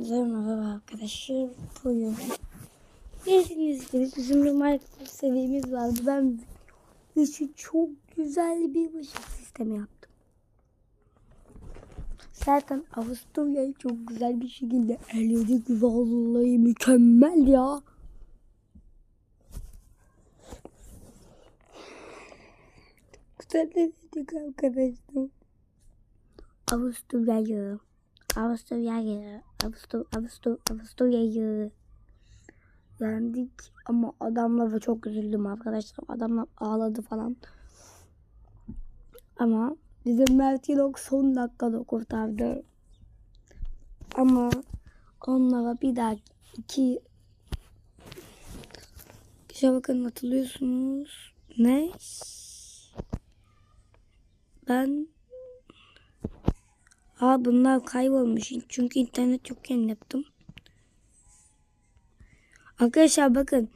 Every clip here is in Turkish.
Hepinize merhaba arkadaşlar. Bugün bildiğiniz gibi bizim bir Minecraft seviyemiz vardı. Ben için çok güzel bir ışık sistemi yaptım. Zaten Avusturya'yı çok güzel bir şekilde eledik. Vallahi mükemmel ya. Güzel dedik arkadaşlar. Avusturya'yı. Avusturya'yı. Avustur, Avustur, Avusturya'yı. Yendik ama adamla çok üzüldüm arkadaşlar. Adamlar ağladı falan. Ama bizim Mert Yılok son dakikada kurtardı. Ama onlara bir daha iki kişi bakın hatırlıyorsunuz. Ne? Ben Aa bunlar kaybolmuş. Çünkü internet yokken yaptım. Arkadaşlar bakın.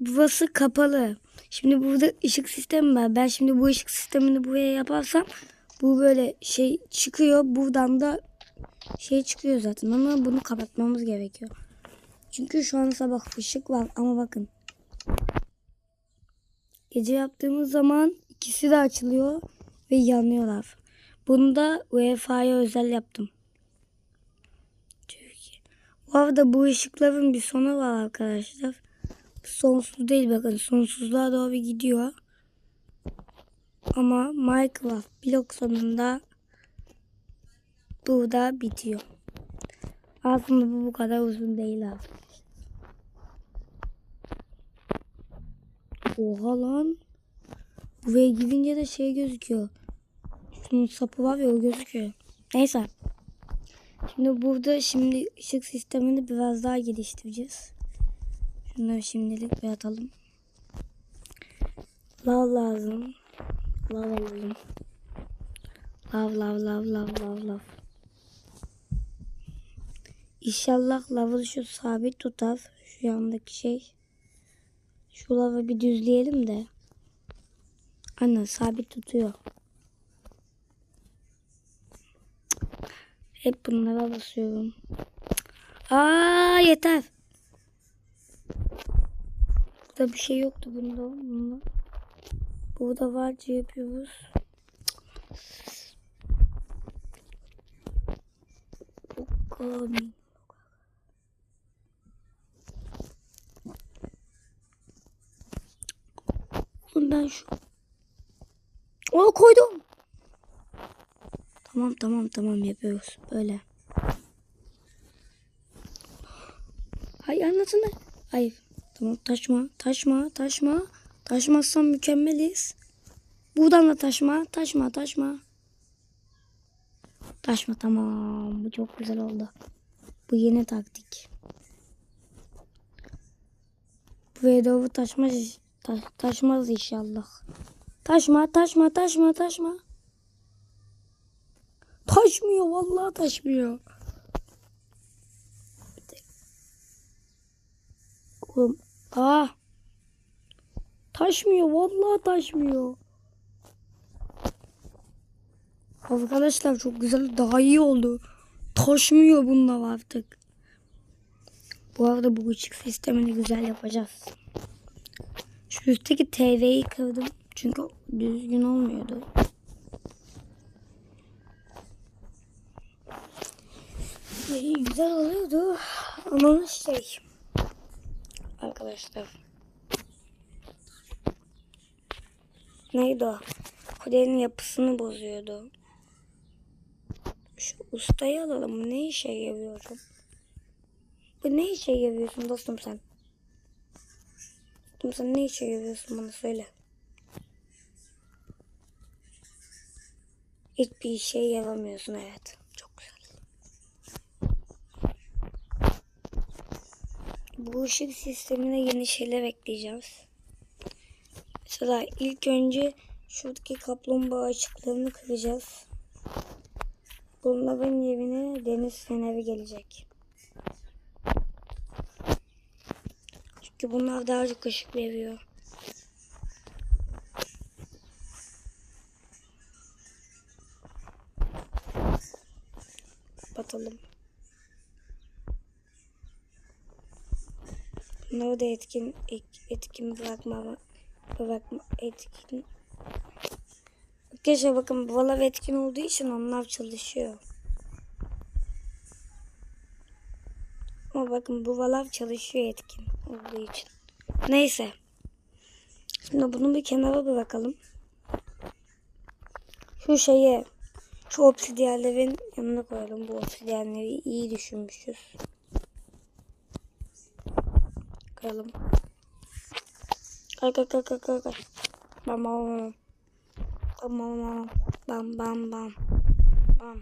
Burası kapalı. Şimdi burada ışık sistemi var. Ben şimdi bu ışık sistemini buraya yaparsam bu böyle şey çıkıyor. Buradan da şey çıkıyor zaten ama bunu kapatmamız gerekiyor. Çünkü şu an sabah ışık var ama bakın. Gece yaptığımız zaman ikisi de açılıyor ve yanıyorlar. Bunu da UEFA'ya özel yaptım. Türkiye. Bu arada bu ışıkların bir sonu var arkadaşlar. Sonsuz değil bakın sonsuzluğa doğru gidiyor. Ama Minecraft blok sonunda burada bitiyor. Aslında bu bu kadar uzun değil arkadaşlar. Oha lan. Buraya gidince de şey gözüküyor. Şunun sapı var ya o gözüküyor. Neyse. Şimdi burada şimdi ışık sistemini biraz daha geliştireceğiz. Şunları şimdilik bir atalım. Lav lazım. Lav alalım. Lav lav lav lav lav lav. İnşallah lavı şu sabit tutar. Şu yandaki şey. Şu lavı bir düzleyelim de. Ana sabit tutuyor. Hep bunlara basıyorum. Aa yeter. Burada bir şey yoktu bunda. bunda. Burada varca yapıyoruz. Bakalım. Bundan şu. Onu koydum. Tamam tamam tamam yapıyoruz böyle. Hay anlatın da. Hayır. Tamam taşma taşma taşma. Taşmazsan mükemmeliz. Buradan da taşma taşma taşma. Taşma tamam. Bu çok güzel oldu. Bu yeni taktik. Bu doğru taşmaz, ta, taşmaz inşallah. Taşma taşma taşma taşma. Taşmıyor vallahi taşmıyor. Oğlum ah. Taşmıyor vallahi taşmıyor. Arkadaşlar çok güzel daha iyi oldu. Taşmıyor bununla artık. Bu arada bu ışık sistemini güzel yapacağız. Şu üstteki TV'yi kırdım. Çünkü düzgün olmuyordu. İyi güzel oluyordu. Ama şey arkadaşlar. Neydi o? Kulenin yapısını bozuyordu. Şu ustayı alalım. Ne işe yarıyorsun bu ne işe yarıyorsun dostum sen? Dostum sen ne işe yarıyorsun? Bana söyle. Hiçbir işe yaramıyorsun evet çok güzel bu ışık sistemine yeni şeyler ekleyeceğiz. Mesela ilk önce şuradaki kaplumbağa ışıklarını kıracağız. Bunların yerine deniz feneri gelecek. Çünkü bunlar daha çok ışık veriyor. Batalım. Bunları da etkin ek- etkin bırakma bırakma etkin. Arkadaşlar bakın bu valav etkin olduğu için onlar çalışıyor. Ama bakın bu valav çalışıyor etkin olduğu için. Neyse. Şimdi bunu bir kenara bırakalım. Şu şeyi şu obsidyenlerin yanına koyalım. Bu obsidyenleri iyi düşünmüşüz. Koyalım. Kay kay kay kay kay kay. Bam bam. Bam bam bam. Bam bam bam. Bam.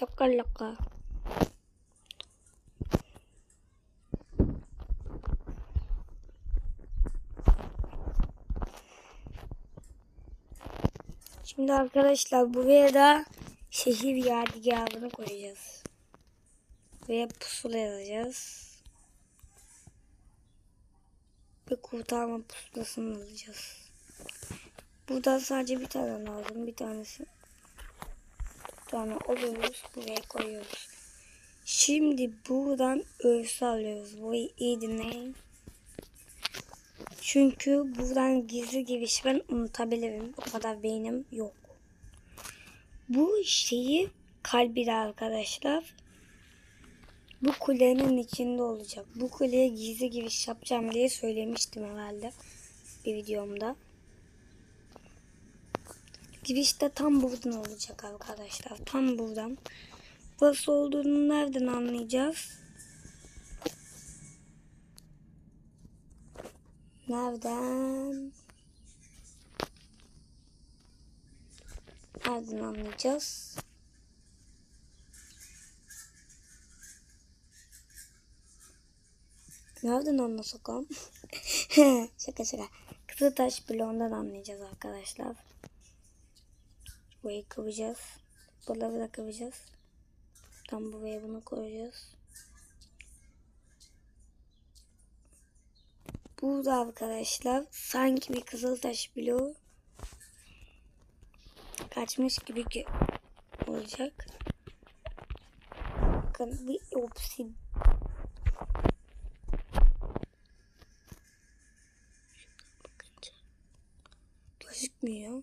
Laka laka. Şimdi arkadaşlar buraya da şehir yadigarını koyacağız. Ve pusula yazacağız. Ve kurtarma pusulasını alacağız. Buradan sadece bir tane lazım. Bir tanesi. Bir tane alıyoruz. Buraya koyuyoruz. Şimdi buradan örsü alıyoruz. Burayı iyi dinleyin. Çünkü buradan gizli giriş ben unutabilirim. O kadar beynim yok. Bu şeyi kalbi de arkadaşlar. Bu kulenin içinde olacak. Bu kuleye gizli giriş yapacağım diye söylemiştim herhalde bir videomda. Giriş de tam buradan olacak arkadaşlar. Tam buradan. Burası olduğunu nereden anlayacağız? Nereden? Nereden anlayacağız? Nereden anlasak am? şaka şaka. Kızıltaş bloğundan anlayacağız arkadaşlar. Burayı kıvacağız. Buraları da kıvacağız. Tam buraya bunu koyacağız. Burada arkadaşlar sanki bir kızıltaş bloğu kaçmış gibi olacak. Bakın bir obsid gözükmüyor.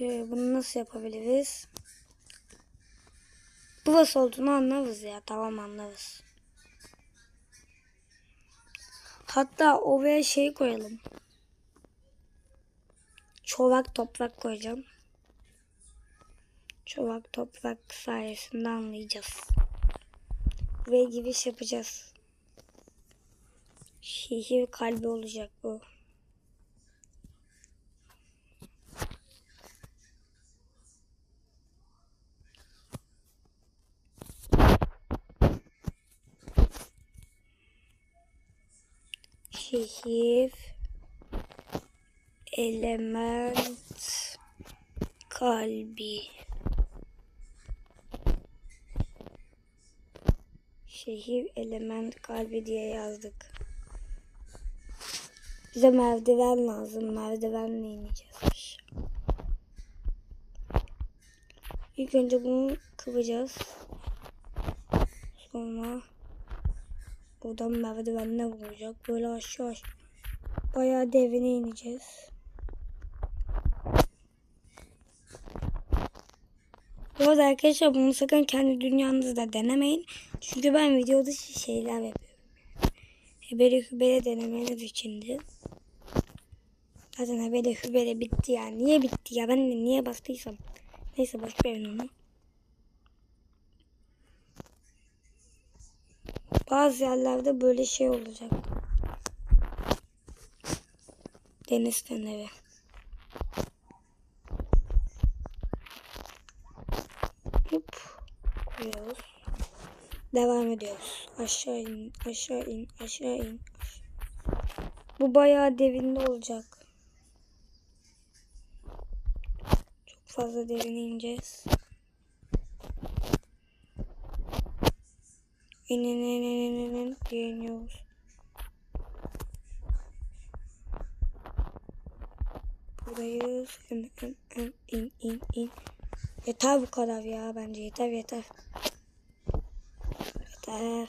Ee, bunu nasıl yapabiliriz? Burası olduğunu anlarız ya. Tamam anlarız. Hatta oraya şey koyalım. Çovak toprak koyacağım. Çovak toprak sayesinde anlayacağız. Ve giriş yapacağız. Şehir kalbi olacak bu. Şehir element kalbi şehir element kalbi diye yazdık. Bize merdiven lazım. Merdivenle ineceğiz. İlk önce bunu kıvacağız. Sonra Buradan merdivenle vuracak. Böyle aşağı aşağı. Bayağı devine ineceğiz. Bu arada arkadaşlar bunu sakın kendi dünyanızda denemeyin. Çünkü ben videoda şeyler yapıyorum. Hebele hübele denemeniz içindi. Zaten hebele hübele bitti ya. Niye bitti ya? Ben niye bastıysam. Neyse boş verin onu. Bazı yerlerde böyle şey olacak. Deniz feneri. Hop. Koyuyoruz. Devam ediyoruz. Aşağı in, aşağı in, aşağı in. Bu bayağı devinde olacak. Çok fazla derine ineceğiz. İn in in in in in diye burayı in in in in in. Yeter bu kadar ya bence yeter yeter. Yeter.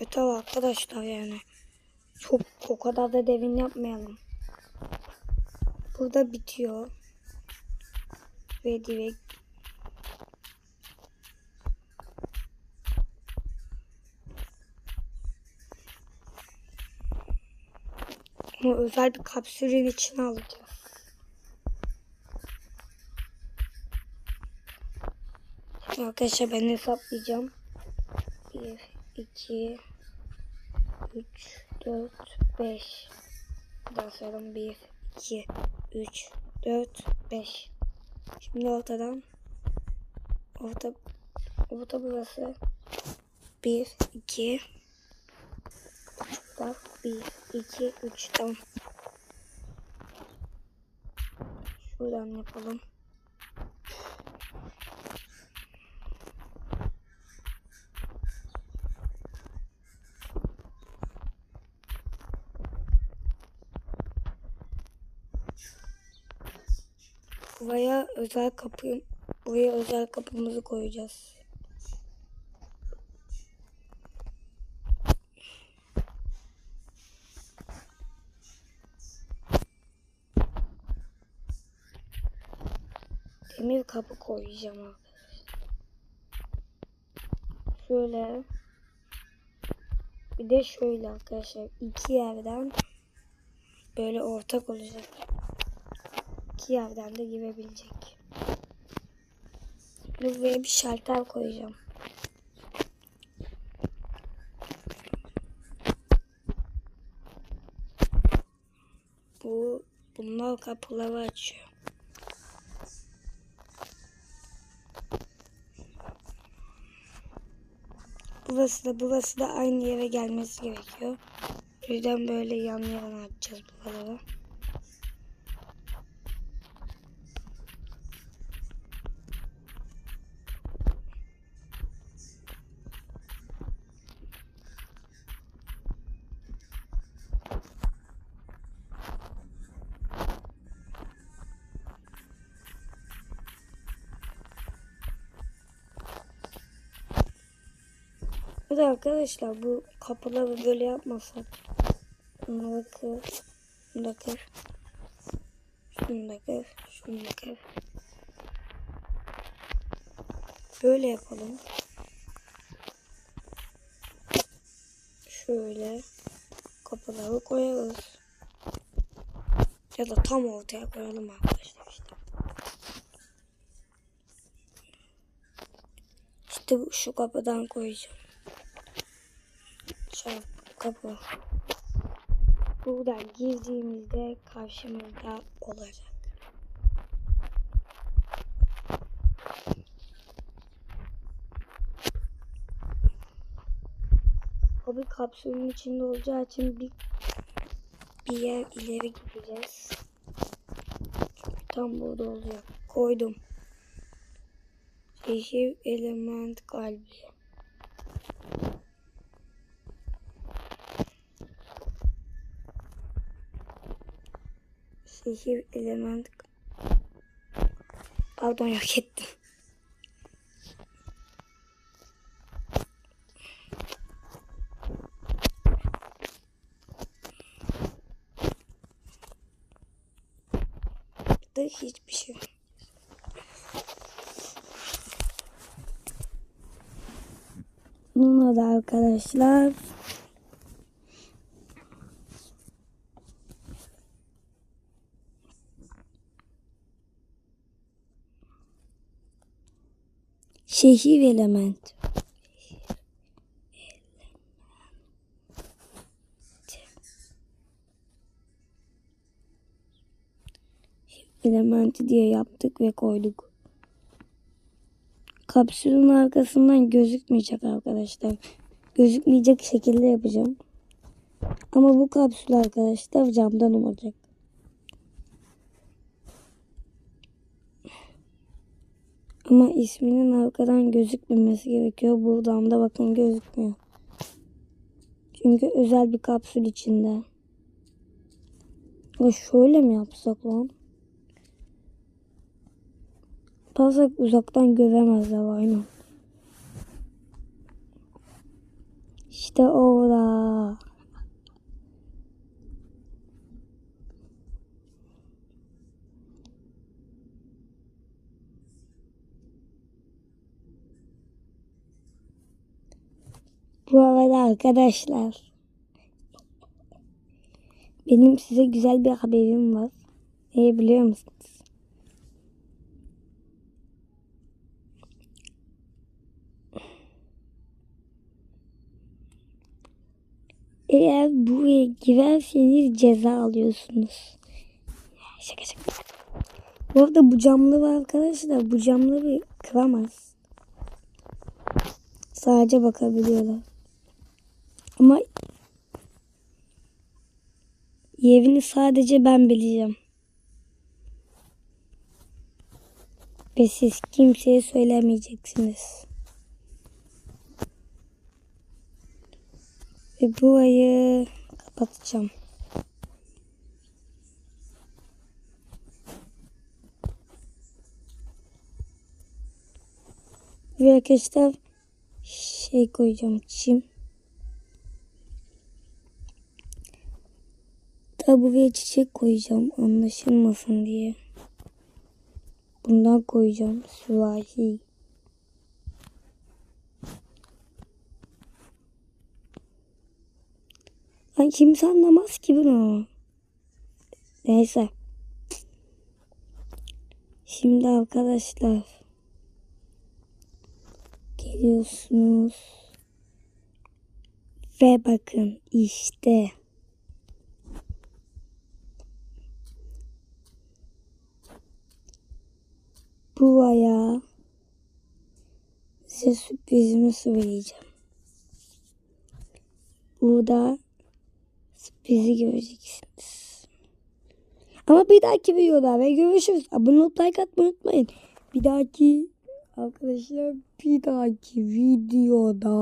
Yeter arkadaşlar yani. Çok o kadar da devin yapmayalım. Burada bitiyor. Ve direkt Ama özel bir kapsülün içine alacağız. Şimdi arkadaşlar ben hesaplayacağım. 1, 2, 3, 4, 5. Daha sayalım 1, 2, 3, 4, 5. Şimdi ortadan orta orta burası 1, 2, Bak 1, 2, 3 tamam. Şuradan yapalım. Buraya özel kapı buraya özel kapımızı koyacağız. Kapı koyacağım arkadaşlar. Şöyle bir de şöyle arkadaşlar iki yerden böyle ortak olacak. İki yerden de girebilecek. Buraya bir şalter koyacağım. Bu bunlar kapıları açıyor. Burası da burası da aynı yere gelmesi gerekiyor. O böyle yan yana açacağız buraları. Bir de arkadaşlar bu kapıları böyle yapmasak. Da kır. Şunu da kır. Şunu da kır. Şunu da kır. Böyle yapalım. Şöyle kapıları koyarız. Ya da tam ortaya koyalım arkadaşlar işte. İşte şu kapıdan koyacağım. Şu kapı. Buradan girdiğimizde karşımızda olacak. O bir kapsülün içinde olacağı için bir bir yer ileri gideceğiz. Tam burada oluyor. Koydum. Şehir element kalbi. Şehir element Pardon yok ettim. Da hiçbir şey. Bununla da arkadaşlar şehir element. Elementi diye yaptık ve koyduk. Kapsülün arkasından gözükmeyecek arkadaşlar. Gözükmeyecek şekilde yapacağım. Ama bu kapsül arkadaşlar camdan olacak. Ama isminin arkadan gözükmemesi gerekiyor. Buradan da bakın gözükmüyor. Çünkü özel bir kapsül içinde. Ya şöyle mi yapsak lan? Yaparsak uzaktan göremezler aynen. İşte orada. Bu arada arkadaşlar benim size güzel bir haberim var. Ne biliyor musunuz? Eğer buraya girerseniz ceza alıyorsunuz. Şaka şaka. Bu arada bu camlı arkadaşlar bu camları kıramaz. Sadece bakabiliyorlar. Ama yerini sadece ben bileceğim. Ve siz kimseye söylemeyeceksiniz. Ve burayı kapatacağım. Ve arkadaşlar şey koyacağım çim. Da buraya çiçek koyacağım anlaşılmasın diye. Bundan koyacağım sürahi. Ay kimse anlamaz ki bunu. Neyse. Şimdi arkadaşlar geliyorsunuz ve bakın işte buraya size sürprizimi söyleyeceğim. Burada sürprizi göreceksiniz. Ama bir dahaki videoda ve görüşürüz. Abone olup like atmayı unutmayın. Bir dahaki arkadaşlar bir dahaki videoda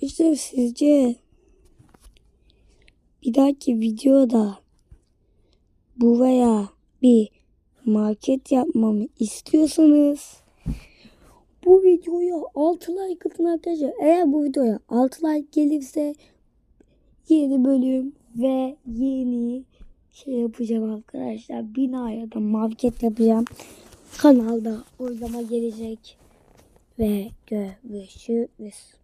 işte sizce bir dahaki videoda buraya bir market yapmamı istiyorsanız bu videoya 6 like atın arkadaşlar. Eğer bu videoya 6 like gelirse yeni bölüm ve yeni şey yapacağım arkadaşlar. Binaya da market yapacağım. Kanalda oylama gelecek. Ve görüşürüz.